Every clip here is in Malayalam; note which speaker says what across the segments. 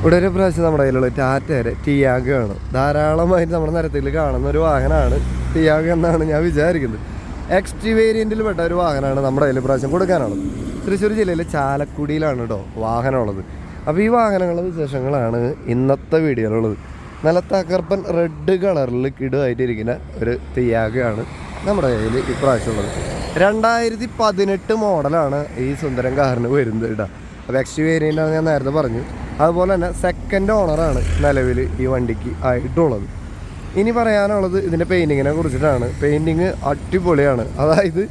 Speaker 1: ഇവിടെ ഒരു പ്രാവശ്യം നമ്മുടെ കയ്യിലുള്ള ടാറ്റയുടെ ടിയാഗോ ആണ് ധാരാളമായിട്ട് നമ്മുടെ നിരത്തിൽ കാണുന്ന ഒരു വാഹനമാണ് ടിയാഗ എന്നാണ് ഞാൻ വിചാരിക്കുന്നത്. എക്സ്റ്റി വേരിയന്റിൽ പെട്ട ഒരു വാഹനമാണ് നമ്മുടെ കയ്യിൽ പ്രാവശ്യം കൊടുക്കാനുള്ളത്. തൃശ്ശൂർ ജില്ലയിലെ ചാലക്കുടിയിലാണ് കേട്ടോ വാഹനമുള്ളത്. അപ്പോൾ ഈ വാഹനങ്ങളുടെ വിശേഷങ്ങളാണ് ഇന്നത്തെ വീഡിയോയിലുള്ളത്. നല്ല തകർപ്പൻ റെഡ് കളറിൽ കിടുമായിട്ടിരിക്കുന്ന ഒരു തിയാഗയാണ് നമ്മുടെ കയ്യിൽ ഇപ്രാവശ്യമുള്ളത് രണ്ടായിരത്തി പതിനെട്ട് മോഡലാണ് ഈ സുന്ദരം കാറിന് വരുന്നത് കേട്ടോ. അപ്പോൾ എക്സ് വേരിയന്റാണ് ഞാൻ നേരത്തെ പറഞ്ഞു. അതുപോലെ തന്നെ സെക്കൻഡ് ഓണറാണ് നിലവിൽ ഈ വണ്ടിക്ക് ആയിട്ടുള്ളത്. ഇനി പറയാനുള്ളത് ഇതിന്റെ പെയിന്റിങ്ങിനെ കുറിച്ചിട്ടാണ്. പെയിന്റിങ് അടിപൊളിയാണ്. അതായത്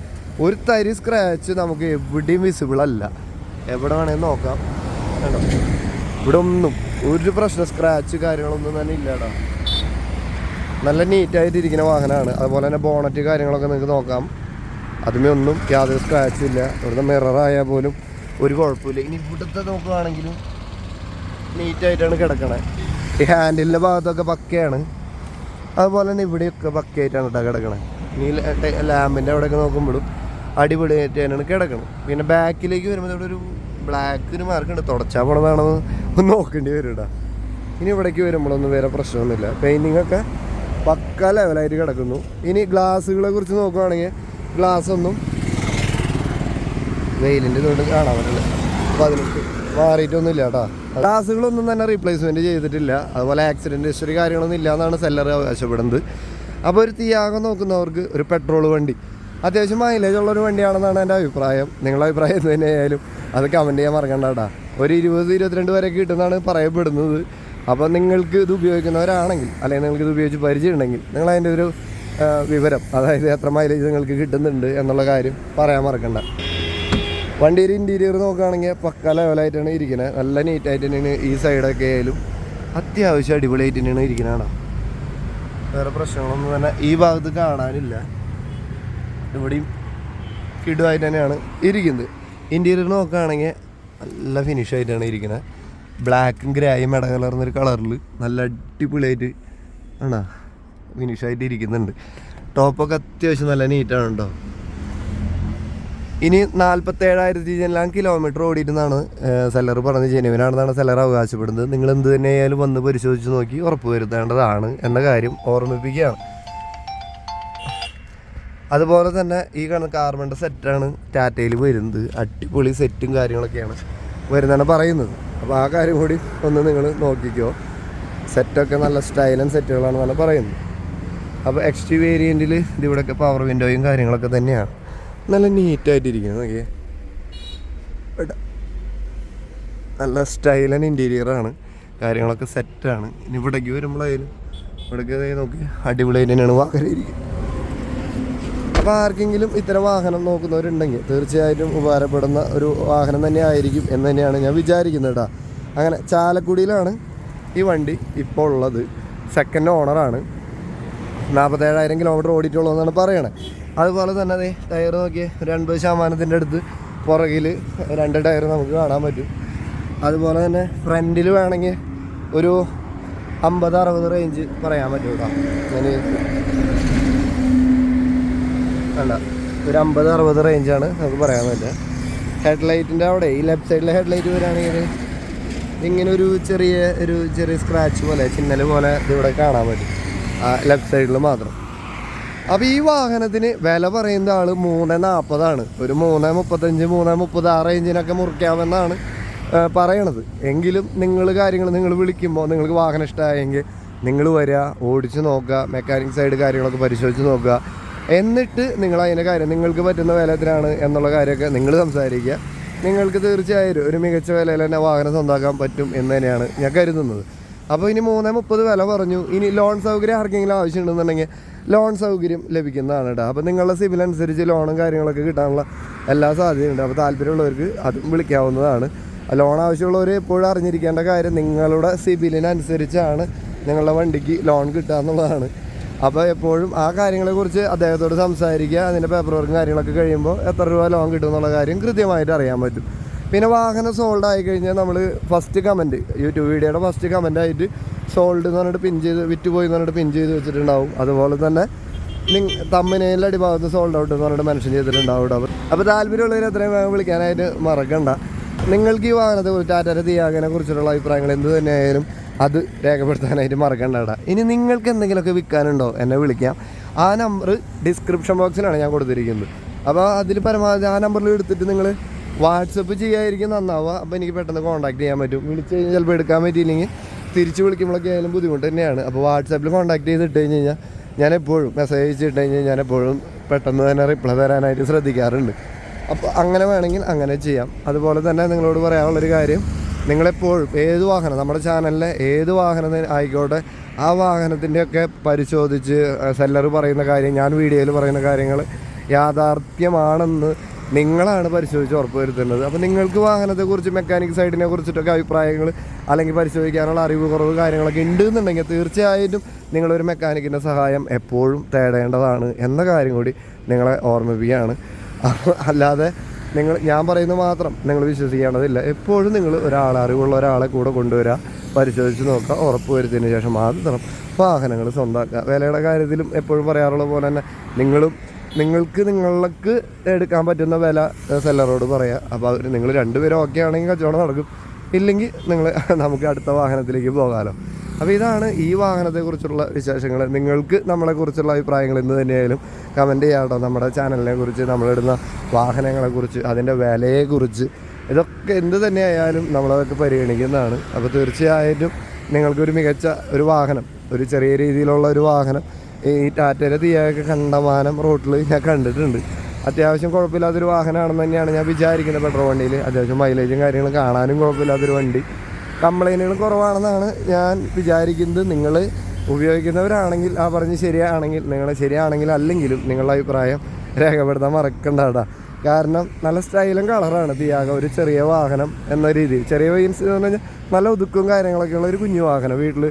Speaker 1: ഒരു തരി സ്ക്രാച്ച് നമുക്ക് എവിടെയും വിസിബിൾ അല്ല. എവിടെ വേണേൽ നോക്കാം. കേട്ടോ ഇവിടെ ഒന്നും ഒരു പ്രശ്നം സ്ക്രാച്ച് കാര്യങ്ങളൊന്നും തന്നെ ഇല്ലടാ നല്ല നീറ്റായിട്ട് ഇരിക്കുന്ന വാഹനമാണ്. അതുപോലെ തന്നെ ബോണറ്റ് കാര്യങ്ങളൊക്കെ നിങ്ങൾക്ക് നോക്കാം. അതുമേ ഒന്നും യാതൊരു സ്ക്രാച്ചും ഇല്ല. ഇവിടുത്തെ മിററായാൽ പോലും ഒരു കുഴപ്പമില്ല. ഇനി ഇവിടുത്തെ നോക്കുകയാണെങ്കിലും നീറ്റായിട്ടാണ് കിടക്കണേ. ഈ ഹാൻഡിലിന്റെ ഭാഗത്തൊക്കെ പക്കയാണ്. അതുപോലെ തന്നെ ഇവിടെയൊക്കെ പക്കയായിട്ടാണ് കേട്ടോ കിടക്കണേ. ഇനി ലാമ്പിന്റെ അവിടെയൊക്കെ നോക്കുമ്പോഴും അടിപൊളിയായിട്ട് തന്നെയാണ് കിടക്കണം. പിന്നെ ബാക്കിലേക്ക് വരുമ്പോൾ ഇവിടെ ഒരു ബ്ലാക്കിന് മാർക്കുണ്ട് തുടച്ചാൽ പോണതാണെന്ന് ഒന്ന് നോക്കേണ്ടി വരും കേട്ടോ ഇനി ഇവിടേക്ക് വരുമ്പോഴൊന്നും വേറെ പ്രശ്നമൊന്നുമില്ല. പെയിന്റിംഗ് ഒക്കെ പക്ക ലെവലായിട്ട് കിടക്കുന്നു. ഇനി ഗ്ലാസ്സുകളെ കുറിച്ച് നോക്കുകയാണെങ്കിൽ ഗ്ലാസ് ഒന്നും വെയിലിന്റെ ഇതുകൊണ്ട് കാണാൻ പറ്റില്ല അതിനൊക്കെ മാറിയിട്ടൊന്നും ഇല്ല കേട്ടോ. ഗ്ലാസുകളൊന്നും തന്നെ റീപ്ലേസ്മെന്റ് ചെയ്തിട്ടില്ല. അതുപോലെ ആക്സിഡന്റ് ഹിസ്റ്ററി കാര്യങ്ങളൊന്നും ഇല്ല എന്നാണ് സെല്ലർ ആവശ്യപ്പെടുന്നത് അപ്പോൾ ഒരു തീയാകം നോക്കുന്നവർക്ക് ഒരു പെട്രോൾ വണ്ടി. അത്യാവശ്യം മൈലേജ് ഉള്ളൊരു വണ്ടിയാണെന്നാണ് എന്റെ അഭിപ്രായം. നിങ്ങളുടെ അഭിപ്രായം എന്ത് തന്നെയായാലും അത് കമന്റ് ചെയ്യാൻ മറക്കണ്ട കേട്ടോ. ഒരു ഇരുപത് ഇരുപത്തിരണ്ട് വരെ കിട്ടുന്നതാണ് പറയപ്പെടുന്നത്. അപ്പോൾ നിങ്ങൾക്ക് ഇത് ഉപയോഗിക്കുന്നവരാണെങ്കിൽ അല്ലെങ്കിൽ നിങ്ങൾക്ക് ഇത് ഉപയോഗിച്ച് പരിചയമുണ്ടെങ്കിൽ നിങ്ങൾ അതിന്റെ ഒരു വിവരം അതായത് എത്ര മൈലേജ് നിങ്ങൾക്ക് കിട്ടുന്നുണ്ട് എന്നുള്ള കാര്യം പറയാൻ മറക്കണ്ട. വണ്ടിയുടെ ഇന്റീരിയർ നോക്കുകയാണെങ്കിൽ പക്ക ലെവലായിട്ടാണ് ഇരിക്കുന്നത് നല്ല നീറ്റായിട്ട് തന്നെയാണ് ഈ സൈഡൊക്കെ ആയാലും അത്യാവശ്യം അടിപൊളിയായിട്ട് തന്നെയാണ് ഇരിക്കുന്നതാണ് വേറെ പ്രശ്നങ്ങളൊന്നും തന്നെ ഈ ഭാഗത്ത് കാണാനില്ല. ഇവിടെയും കിടുവായിട്ട് തന്നെയാണ് ഇരിക്കുന്നത്. ഇന്റീരിയർ നോക്കുകയാണെങ്കിൽ നല്ല ഫിനിഷ് ആയിട്ടാണ് ഇരിക്കുന്നത് ബ്ലാക്കും ഗ്രേയും ഇട കലർന്നൊരു കളറിൽ നല്ല അടിപൊളിയായിട്ട് ആണോ? ഫിനിഷായിട്ട് ഇരിക്കുന്നുണ്ട്. ടോപ്പൊക്കെ അത്യാവശ്യം നല്ല നീറ്റാണ് കേട്ടോ ഇനി നാൽപ്പത്തേഴായിരത്തി എല്ലാം കിലോമീറ്റർ ഓടിയിട്ടെന്നാണ് സെല്ലർ പറഞ്ഞത്. ജെനുവിനാണെന്നാണ് സെല്ലർ അവകാശപ്പെടുന്നത്. നിങ്ങൾ എന്ത് തന്നെയായാലും വന്ന് പരിശോധിച്ച് നോക്കി ഉറപ്പ് വരുത്തേണ്ടതാണ് എന്ന കാര്യം ഓർമ്മിപ്പിക്കുകയാണ്. അതുപോലെ തന്നെ ഈ കാണുന്ന കാർമന്റെ സെറ്റാണ് ടാറ്റയിൽ വരുന്നത്. അടിപൊളി സെറ്റും കാര്യങ്ങളൊക്കെയാണ് വരുന്നതാണ് പറയുന്നത്. അപ്പോൾ ആ കാര്യം കൂടി ഒന്ന് നിങ്ങൾ നോക്കിക്കോ. സെറ്റൊക്കെ നല്ല സ്റ്റൈലൻ സെറ്റുകളാണെന്നാണ് പറയുന്നത്. അപ്പോൾ എക്സ് ടി വേരിയന്റിൽ ഇതിവിടെയൊക്കെ പവർ വിൻഡോയും കാര്യങ്ങളൊക്കെ തന്നെയാണ്. നല്ല നീറ്റായിട്ടിരിക്കുന്നത് നോക്കിയേ. നല്ല നല്ല സ്റ്റൈലൻ ഇന്റീരിയറാണ് കാര്യങ്ങളൊക്കെ സെറ്റാണ് ഇനി ഇവിടേക്ക് വരുമ്പോഴായാലും ഇവിടേക്ക് നോക്കി അടിപൊളിയായിട്ട് തന്നെയാണ് വാഹനം ഇരിക്കുന്നത് അപ്പോൾ ആർക്കെങ്കിലും ഇത്തരം വാഹനം നോക്കുന്നവരുണ്ടെങ്കിൽ തീർച്ചയായിട്ടും ഉപകാരപ്പെടുന്ന ഒരു വാഹനം തന്നെ ആയിരിക്കും എന്ന് തന്നെയാണ് ഞാൻ വിചാരിക്കുന്നത് കേട്ടോ അങ്ങനെ ചാലക്കുടിയിലാണ് ഈ വണ്ടി ഇപ്പോൾ ഉള്ളത്. സെക്കൻഡ് ഓണറാണ് നാൽപ്പത്തേഴായിരം കിലോമീറ്റർ ഓടിയിട്ടുള്ളതെന്നാണ് പറയണത് അതുപോലെ തന്നെ അതെ ടയർ നോക്കിയേ ഒരു അൻപത് ശതമാനത്തിന്റെ അടുത്ത് പുറകിൽ രണ്ട് ടയർ നമുക്ക് കാണാൻ പറ്റും. അതുപോലെ തന്നെ ഫ്രണ്ടിൽ വേണമെങ്കിൽ ഒരു അമ്പത് അറുപത് റേഞ്ച് പറയാൻ പറ്റും കേട്ടോ. ഞാൻ വേണ്ട. ഒരു അമ്പത് അറുപത് റേഞ്ചാണ് നമുക്ക് പറയാൻ പറ്റുക. ഹെഡ്ലൈറ്റിന്റെ അവിടെ ഈ ലെഫ്റ്റ് സൈഡിലെ ഹെഡ്ലൈറ്റ് വരികയാണെങ്കിൽ ഇങ്ങനെ ഒരു ചെറിയ ഒരു ചെറിയ സ്ക്രാച്ച് പോലെ ചിന്നൽ പോലെ ഇതിവിടെ കാണാൻ പറ്റും. ആ ലെഫ്റ്റ് സൈഡിൽ മാത്രം. അപ്പോൾ ഈ വാഹനത്തിന് വില പറയുന്ന ആൾ മൂന്ന് നാൽപ്പതാണ് ഒരു മൂന്ന് മുപ്പത്തഞ്ച് മൂന്ന് മുപ്പത് ആ റേഞ്ചിനൊക്കെ മുറിക്കാമെന്നാണ് പറയണത്. എങ്കിലും നിങ്ങൾ കാര്യങ്ങൾ നിങ്ങൾ വിളിക്കുമ്പോൾ നിങ്ങൾക്ക് വാഹനം ഇഷ്ടമായെങ്കിൽ നിങ്ങൾ വരിക ഓടിച്ച് നോക്കുക മെക്കാനിക് സൈഡ് കാര്യങ്ങളൊക്കെ പരിശോധിച്ച് നോക്കുക എന്നിട്ട് നിങ്ങൾ അതിന്റെ കാര്യം നിങ്ങൾക്ക് പറ്റുന്ന വില എത്രയാണ് എന്നുള്ള കാര്യമൊക്കെ നിങ്ങൾ സംസാരിക്കുക. നിങ്ങൾക്ക് തീർച്ചയായും ഒരു മികച്ച വിലയിൽ തന്നെ വാഹനം സ്വന്താക്കാൻ പറ്റും എന്ന് തന്നെയാണ് ഞാൻ കരുതുന്നത്. അപ്പോൾ ഇനി മൂന്നേ മുപ്പത് വില പറഞ്ഞു ഇനി ലോൺ സൗകര്യം ആർക്കെങ്കിലും ആവശ്യമുണ്ടെന്നുണ്ടെങ്കിൽ ലോൺ സൗകര്യം ലഭിക്കുന്നതാണ് കേട്ടോ അപ്പോൾ നിങ്ങളുടെ സിബിൽ അനുസരിച്ച് ലോണും കാര്യങ്ങളൊക്കെ കിട്ടാനുള്ള എല്ലാ സാധ്യതയുണ്ട് അപ്പോൾ താല്പര്യമുള്ളവർക്ക് അതും വിളിക്കാവുന്നതാണ്. ലോൺ ആവശ്യമുള്ളവർ എപ്പോഴും അറിഞ്ഞിരിക്കേണ്ട കാര്യം നിങ്ങളുടെ സിബിലിനനുസരിച്ചാണ് നിങ്ങളുടെ വണ്ടിക്ക് ലോൺ കിട്ടുക എന്നുള്ളതാണ്. അപ്പോൾ എപ്പോഴും ആ കാര്യങ്ങളെക്കുറിച്ച് അദ്ദേഹത്തോട് സംസാരിക്കുക അതിന്റെ പേപ്പർ വർക്കും കാര്യങ്ങളൊക്കെ കഴിയുമ്പോൾ എത്ര രൂപ ലോൺ കിട്ടും എന്നുള്ള കാര്യം കൃത്യമായിട്ട് അറിയാൻ പറ്റും. പിന്നെ വാഹനം സോൾഡ് ആയി കഴിഞ്ഞാൽ നമ്മൾ ഫസ്റ്റ് കമന്റ് യൂട്യൂബ് വീഡിയോയുടെ ഫസ്റ്റ് കമന്റ് ആയിട്ട് സോൾഡ് എന്ന് പറഞ്ഞിട്ട് പിൻ ചെയ്ത് വിറ്റ് പോയി എന്ന് പറഞ്ഞിട്ട് പിൻ ചെയ്ത് വെച്ചിട്ടുണ്ടാവും. അതുപോലെ തന്നെ തമ്മിനേലിന്റെ അടിഭാഗത്ത് സോൾഡ് ഔട്ട് എന്ന് പറഞ്ഞിട്ട് മെൻഷൻ ചെയ്തിട്ടുണ്ടാവും അപ്പോൾ താല്പര്യമുള്ളവർ എത്രയും വേഗം വിളിക്കാനായിട്ട് മറക്കണ്ട. നിങ്ങൾക്ക് ഈ വാഹനത്തെ കുറിച്ച് ടാറ്റാര തിയാഗനെ കുറിച്ചുള്ള അഭിപ്രായങ്ങൾ എന്ത് തന്നെയായാലും അത് രേഖപ്പെടുത്താനായിട്ട് മറക്കണ്ടടാ ഇനി നിങ്ങൾക്ക് എന്തെങ്കിലുമൊക്കെ വിൽക്കാനുണ്ടോ? എന്നെ വിളിക്കാം. ആ നമ്പർ ഡിസ്ക്രിപ്ഷൻ ബോക്സിലാണ് ഞാൻ കൊടുത്തിരിക്കുന്നത്. അപ്പോൾ അതിൽ പരമാവധി ആ നമ്പറിൽ എടുത്തിട്ട് നിങ്ങൾ വാട്സപ്പ് ചെയ്യാതിരിക്കും നന്നാവുക. അപ്പോൾ എനിക്ക് പെട്ടെന്ന് കോൺടാക്ട് ചെയ്യാൻ പറ്റും. വിളിച്ച് കഴിഞ്ഞാൽ ചിലപ്പോൾ എടുക്കാൻ പറ്റിയില്ലെങ്കിൽ തിരിച്ച് വിളിക്കുമ്പോഴൊക്കെ ആയാലും ബുദ്ധിമുട്ട് തന്നെയാണ്. അപ്പോൾ വാട്സാപ്പിൽ കോൺടാക്ട് ചെയ്തിട്ട് കഴിഞ്ഞ് കഴിഞ്ഞാൽ ഞാൻ എപ്പോഴും മെസ്സേജ് ഇട്ട് കഴിഞ്ഞാൽ ഞാൻ എപ്പോഴും പെട്ടെന്ന് തന്നെ റിപ്ലൈ തരാനായിട്ട് ശ്രദ്ധിക്കാറുണ്ട്. അപ്പോൾ അങ്ങനെ വേണമെങ്കിൽ അങ്ങനെ ചെയ്യാം. അതുപോലെ തന്നെ നിങ്ങളോട് പറയാനുള്ളൊരു കാര്യം നിങ്ങളെപ്പോഴും ഏത് വാഹനം നമ്മുടെ ചാനലിലെ ഏത് വാഹനം ആയിക്കോട്ടെ ആ വാഹനത്തിന്റെയൊക്കെ പരിശോധിച്ച് സെല്ലർ പറയുന്ന കാര്യം ഞാൻ വീഡിയോയിൽ പറയുന്ന കാര്യങ്ങൾ യാഥാർത്ഥ്യമാണെന്ന് നിങ്ങളാണ് പരിശോധിച്ച് ഉറപ്പ് വരുത്തുന്നത്. അപ്പോൾ നിങ്ങൾക്ക് വാഹനത്തെക്കുറിച്ച് മെക്കാനിക് സൈഡിനെ കുറിച്ചിട്ടൊക്കെ അഭിപ്രായങ്ങൾ അല്ലെങ്കിൽ പരിശോധിക്കാനുള്ള അറിവ് കുറവ് കാര്യങ്ങളൊക്കെ ഉണ്ട് എന്നുണ്ടെങ്കിൽ തീർച്ചയായിട്ടും നിങ്ങളൊരു മെക്കാനിക്കിന്റെ സഹായം എപ്പോഴും തേടേണ്ടതാണ് എന്ന കാര്യം കൂടി നിങ്ങളെ ഓർമ്മിപ്പിക്കുകയാണ്. അല്ലാതെ നിങ്ങൾ ഞാൻ പറയുന്നത് മാത്രം നിങ്ങൾ വിശ്വസിക്കേണ്ടതില്ല. എപ്പോഴും നിങ്ങൾ ഒരാൾ അറിവുള്ള ഒരാളെ കൂടെ കൊണ്ടുവരിക പരിശോധിച്ച് നോക്കുക ഉറപ്പ് വരുത്തിയതിന് ശേഷം മാത്രം വാഹനങ്ങൾ സ്വന്തമാക്കുക വിലയുടെ കാര്യത്തിലും എപ്പോഴും പറയാറുള്ള പോലെ തന്നെ നിങ്ങളും നിങ്ങൾക്ക് നിങ്ങൾക്ക് എടുക്കാൻ പറ്റുന്ന വില സെല്ലറോട് പറയാം. അപ്പോൾ അവർ നിങ്ങൾ രണ്ടുപേരും ഓക്കെ ആണെങ്കിൽ കച്ചവടം നടക്കും. ഇല്ലെങ്കിൽ നിങ്ങൾ നമുക്ക് അടുത്ത വാഹനത്തിലേക്ക് പോകാമല്ലോ അപ്പോൾ ഇതാണ് ഈ വാഹനത്തെക്കുറിച്ചുള്ള വിശേഷങ്ങൾ. നിങ്ങൾക്ക് നമ്മളെക്കുറിച്ചുള്ള അഭിപ്രായങ്ങൾ എന്ന് തന്നെയായാലും കമന്റ് ചെയ്യാട്ടോ. നമ്മുടെ ചാനലിനെ കുറിച്ച് നമ്മളിടുന്ന വാഹനങ്ങളെക്കുറിച്ച് അതിന്റെ വിലയെക്കുറിച്ച് ഇതൊക്കെ എന്ത് തന്നെയായാലും നമ്മളതൊക്കെ പരിഗണിക്കുന്നതാണ്. അപ്പോൾ തീർച്ചയായിട്ടും നിങ്ങൾക്കൊരു മികച്ച ഒരു വാഹനം ഒരു ചെറിയ രീതിയിലുള്ള ഒരു വാഹനം ഈ ടാറ്റയുടെ തീയൊക്കെ കണ്ടമാനം റോട്ടിൽ ഞാൻ കണ്ടിട്ടുണ്ട്. അത്യാവശ്യം കുഴപ്പമില്ലാത്തൊരു വാഹനമാണെന്ന് തന്നെയാണ് ഞാൻ വിചാരിക്കുന്നത് പെട്രോൾ വണ്ടിയിൽ. അത്യാവശ്യം മൈലേജും കാര്യങ്ങളും കാണാനും കുഴപ്പമില്ലാത്തൊരു വണ്ടി. കംപ്ലൈന്റുകൾ കുറവാണെന്നാണ് ഞാൻ വിചാരിക്കുന്നത്. നിങ്ങൾ ഉപയോഗിക്കുന്നവരാണെങ്കിൽ ആ പറഞ്ഞ് ശരിയാണെങ്കിൽ നിങ്ങൾ ശരിയാണെങ്കിൽ അല്ലെങ്കിലും നിങ്ങളുടെ അഭിപ്രായം രേഖപ്പെടുത്താൻ മറക്കണ്ടാടാ കാരണം നല്ല സ്റ്റൈലും കളറാണ് തിയാഗ. ഒരു ചെറിയ വാഹനം എന്ന രീതിയിൽ. ചെറിയ വെയിൻസ് എന്ന് പറഞ്ഞാൽ നല്ല ഒതുക്കും കാര്യങ്ങളൊക്കെ ഉള്ള ഒരു കുഞ്ഞു വാഹനം. വീട്ടിൽ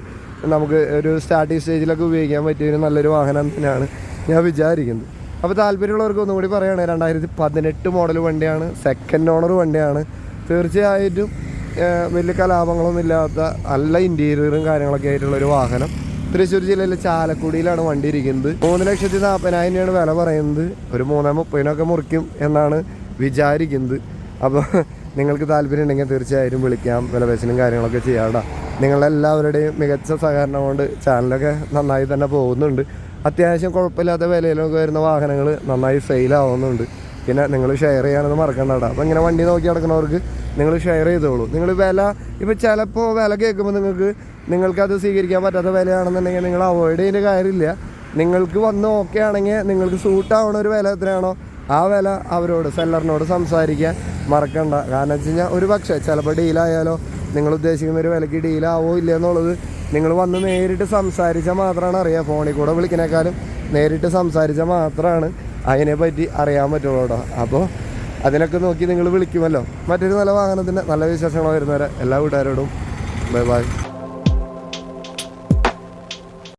Speaker 1: നമുക്ക് ഒരു സ്റ്റാർട്ടിങ് സ്റ്റേജിലൊക്കെ ഉപയോഗിക്കാൻ പറ്റിയ നല്ലൊരു വാഹനം തന്നെയാണ് ഞാൻ വിചാരിക്കുന്നത്. അപ്പോൾ താല്പര്യമുള്ളവർക്ക് ഒന്നുകൂടി പറയുകയാണെങ്കിൽ പറയുകയാണ് രണ്ടായിരത്തി പതിനെട്ട് മോഡൽ വണ്ടിയാണ് സെക്കൻഡ് ഓണർ വണ്ടിയാണ്. തീർച്ചയായിട്ടും വലിയ കലാപങ്ങളൊന്നും ഇല്ലാത്ത നല്ല ഇന്റീരിയറും കാര്യങ്ങളൊക്കെ ആയിട്ടുള്ള ഒരു വാഹനം. തൃശ്ശൂർ ജില്ലയിലെ ചാലക്കുടിയിലാണ് വണ്ടി ഇരിക്കുന്നത്. മൂന്ന് ലക്ഷത്തി നാൽപ്പതിനായിരം രൂപയാണ് വില പറയുന്നത്. ഒരു മൂന്നാം മുപ്പതിനൊക്കെ മുറിക്കും എന്നാണ് വിചാരിക്കുന്നത്. അപ്പോൾ നിങ്ങൾക്ക് താല്പര്യം ഉണ്ടെങ്കിൽ തീർച്ചയായിട്ടും വിളിക്കാം വിലപേശലും കാര്യങ്ങളൊക്കെ ചെയ്യാം നിങ്ങളെല്ലാവരുടെയും മികച്ച സഹകരണം കൊണ്ട് ചാനലൊക്കെ നന്നായി തന്നെ പോകുന്നുണ്ട്. അത്യാവശ്യം കുഴപ്പമില്ലാത്ത വിലയിലൊക്കെ വരുന്ന വാഹനങ്ങൾ നന്നായി സെയിലാവുന്നുണ്ട് പിന്നെ നിങ്ങൾ ഷെയർ ചെയ്യാനൊന്നും മറക്കണ്ടടാ. അപ്പോൾ ഇങ്ങനെ വണ്ടി നോക്കി നടക്കുന്നവർക്ക് നിങ്ങൾ ഷെയർ ചെയ്തോളൂ. നിങ്ങൾ വില ഇപ്പോൾ ചിലപ്പോൾ വില കേൾക്കുമ്പോൾ നിങ്ങൾക്ക് നിങ്ങൾക്കത് സ്വീകരിക്കാൻ പറ്റാത്ത വിലയാണെന്നുണ്ടെങ്കിൽ നിങ്ങൾ അവോയ്ഡ് ചെയ്യുന്ന കാര്യമില്ല. നിങ്ങൾക്ക് വന്ന് ഓക്കെ ആണെങ്കിൽ നിങ്ങൾക്ക് സൂട്ടാവണ ഒരു വില എത്രയാണോ ആ വില അവരോട് സെല്ലറിനോട് സംസാരിക്കാൻ മറക്കണ്ട. കാരണം വെച്ച് കഴിഞ്ഞാൽ ഒരു പക്ഷേ ചിലപ്പോൾ ഡീലായാലോ നിങ്ങൾ ഉദ്ദേശിക്കുന്ന ഒരു വിലയ്ക്ക് ഡീലാവോ ഇല്ല എന്നുള്ളത് നിങ്ങൾ വന്ന് നേരിട്ട് സംസാരിച്ചാൽ മാത്രമാണ് അറിയുക ഫോണിൽ കൂടെ വിളിക്കുന്നേക്കാളും നേരിട്ട് സംസാരിച്ചാൽ മാത്രമാണ് അതിനെപ്പറ്റി അറിയാൻ പറ്റുള്ളൂ കേട്ടോ. അപ്പോൾ അതിനൊക്കെ നോക്കി നിങ്ങൾ വിളിക്കുമല്ലോ. മറ്റൊരു നല്ല വാഹനത്തിന്റെ നല്ല വിശേഷങ്ങൾ വരുന്നവരെ എല്ലാ വീട്ടുകാരോടും ബൈ ബൈ